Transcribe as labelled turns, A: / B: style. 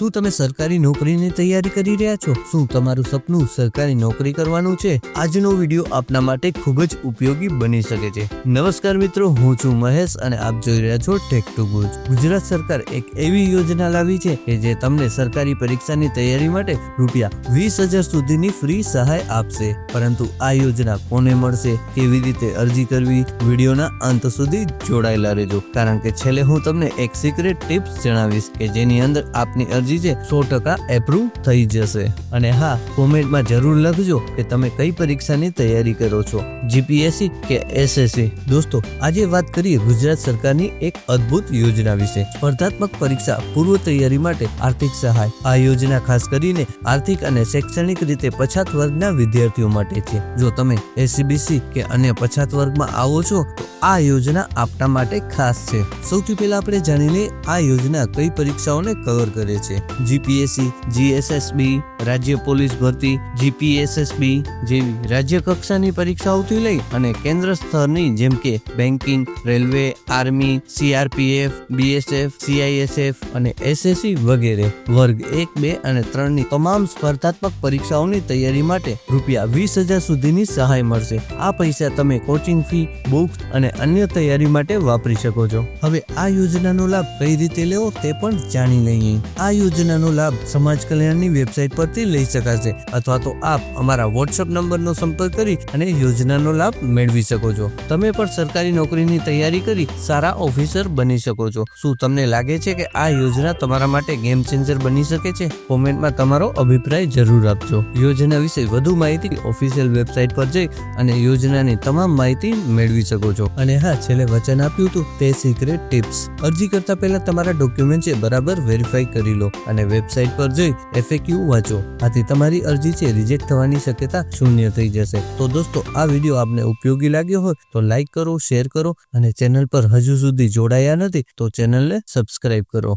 A: શું તમે સરકારી નોકરીની તૈયારી કરી રહ્યા છો? શું તમારું સપનું સરકારી નોકરી કરવાનું છે? આજનો વીડિયો આપના માટે ખૂબ જ ઉપયોગી બની શકે છે. નમસ્કાર મિત્રો, હું છું મહેશ અને આપ જોઈ રહ્યા છો ટેક ટુ ગુજ ગુજરાત સરકાર એક એવી યોજના લાવી છે કે જે તમને સરકારી પરીક્ષાની તૈયારી માટે રૂપિયા વીસ હજાર સુધીની ફ્રી સહાય આપશે. પરંતુ આ યોજના કોને મળશે? કેવી રીતે અરજી કરવી? વિડીયોના અંત સુધી જોડાયેલા રહેજો. કારણ કે છેલ્લે હું તમને એક સિક્રેટ ટિપ્સ જણાવીશ કે જેની અંદર આપની અરજી છે સો ટકા એપ્રુવ થઈ જશે. અને હા કોમેન્ટમાં જરૂર લખજો કે તમે કઈ પરીક્ષાની તૈયારી કરો છો. જીપીએસસી કે એસએસસી દોસ્તો, આજે વાત કરીએ ગુજરાત સરકારની એક અદ્ભુત યોજના વિશે. સ્પર્ધાત્મક પરીક્ષા પૂર્વ તૈયારી માટે આર્થિક સહાય. આ યોજના ખાસ કરીને આર્થિક અને શૈક્ષણિક રીતે પછાત વર્ગના વિદ્યાર્થીઓ માટે છે. જો તમે એસસીબીસી કે અન્ય પછાત વર્ગમાં આવો છો, તો આ યોજના આપના માટે ખાસ છે. સૌથી પહેલા આપણે જાણી લઈએ આ યોજના કઈ પરીક્ષાઓને કવર કરે છે. જીપીએસસી, જીએસએસબી, રાજ્ય પોલીસ ભરતી, જીપીએસએસબી જેવી રાજ્ય કક્ષાની પરીક્ષાઓથી લઈ અને કેન્દ્ર સ્તરની જેમ કે banking, railway, army, CRPF, BSF, CISF અને એસએસસી વગેરે વર્ગ એક, બે અને ત્રણની તમામ સ્પર્ધાત્મક પરીક્ષાઓની તૈયારી માટે રૂપિયા વીસ હજાર સુધીની સહાય મળશે. આ પૈસા તમે કોચિંગ ફી, બુક્સ અને અન્ય તૈયારી માટે વાપરી શકો છો. હવે આ યોજનાનો લાભ કઈ રીતે લેવો તે પણ જાણી લઈએ. આ યોજનાનો લાભ સમાજ કલ્યાણની વેબસાઇટ પરથી લઈ શકાશે અથવા તો આપ અમારા વોટ્સઅપ નંબરનો સંપર્ક કરી અને યોજનાનો લાભ મેળવી શકો છો. તમે પણ સરકારી નોકરીની તૈયારી કરી સારા ઓફિસર બની શકો છો. શું તમને લાગે છે કે આ યોજના તમારા માટે ગેમ ચેન્જર બની શકે છે? કોમેન્ટમાં તમારો અભિપ્રાય જરૂર આપજો. યોજના વિશે વધુ માહિતી ઓફિશિયલ વેબસાઇટ પર જઈ અને યોજનાની તમામ માહિતી મેળવી શકો છો. અને હા, છેલ્લે વચન આપ્યું હતું, તે સિક્રેટ ટિપ્સ અરજી કરતા પહેલા તમારા ડોક્યુમેન્ટ બરાબર વેરીફાઈ કરી લો. અને વેબસાઇટ પર જઈ એફએક્યુ વાંચો. આથી તમારી અરજી છે રિજેક્ટ થવાની શક્યતા શૂન્ય થઈ જશે. તો દોસ્તો, આ વીડિયો આપને ઉપયોગી લાગ્યો હોય તો લાઈક કરો શેર કરો અને ચેનલ પર હજુ સુધી જોડાયા નથી તો ચેનલને સબસ્ક્રાઇબ કરો.